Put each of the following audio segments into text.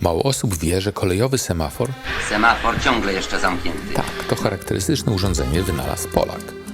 Mało osób wie, że kolejowy semafor Semafor ciągle jeszcze zamknięty. tak, to charakterystyczne urządzenie wynalazł Polak.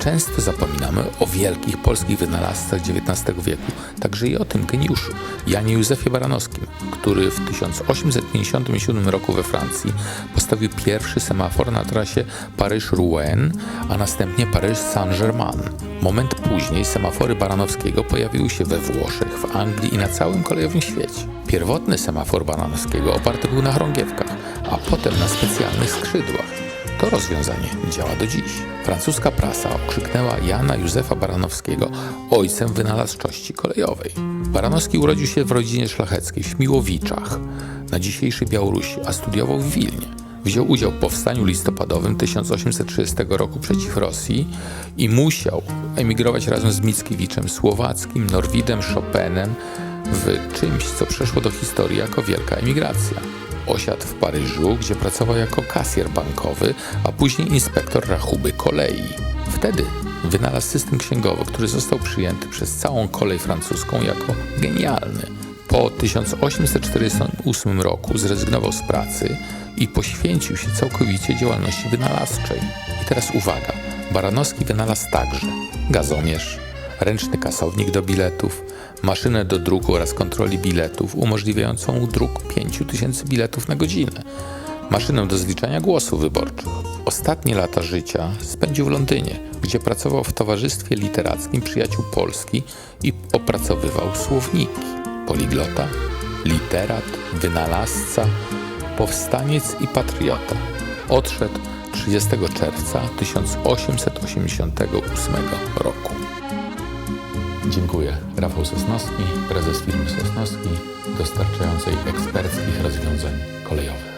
Często zapominamy o wielkich polskich wynalazcach XIX wieku, także i o tym geniuszu, Janie Józefie Baranowskim, który w 1857 roku we Francji postawił pierwszy semafor na trasie Paryż-Rouen, a następnie Paryż-Saint-Germain. Moment później semafory Baranowskiego pojawiły się we Włoszech, w Anglii i na całym kolejowym świecie. Pierwotny semafor Baranowskiego oparty był na chorągiewkach, a potem na specjalnych skrzydłach. To rozwiązanie działa do dziś. Francuska prasa okrzyknęła Jana Józefa Baranowskiego ojcem wynalazczości kolejowej. Baranowski urodził się w rodzinie szlacheckiej w Śmiłowiczach na dzisiejszej Białorusi, a studiował w Wilnie. Wziął udział w powstaniu listopadowym 1830 roku przeciw Rosji i musiał emigrować razem z Mickiewiczem Słowackim, Norwidem, Chopinem w czymś, co przeszło do historii jako wielka emigracja. Osiadł w Paryżu, gdzie pracował jako kasjer bankowy, a później inspektor rachuby kolei. Wtedy wynalazł system księgowy, który został przyjęty przez całą kolej francuską jako genialny. Po 1848 roku zrezygnował z pracy i poświęcił się całkowicie działalności wynalazczej. I teraz uwaga, Baranowski wynalazł także gazomierz, ręczny kasownik do biletów, maszynę do druku oraz kontroli biletów umożliwiającą druk 5000 biletów na godzinę, maszynę do zliczania głosów wyborczych. Ostatnie lata życia spędził w Londynie, gdzie pracował w Towarzystwie Literackim Przyjaciół Polski i opracowywał słowniki. Poliglota, literat, wynalazca, powstaniec i patriota. Odszedł 30 czerwca 1888 roku. Dziękuję. Rafał Sosnowski, prezes firmy Sosnowski, dostarczającej eksperckich rozwiązań kolejowych.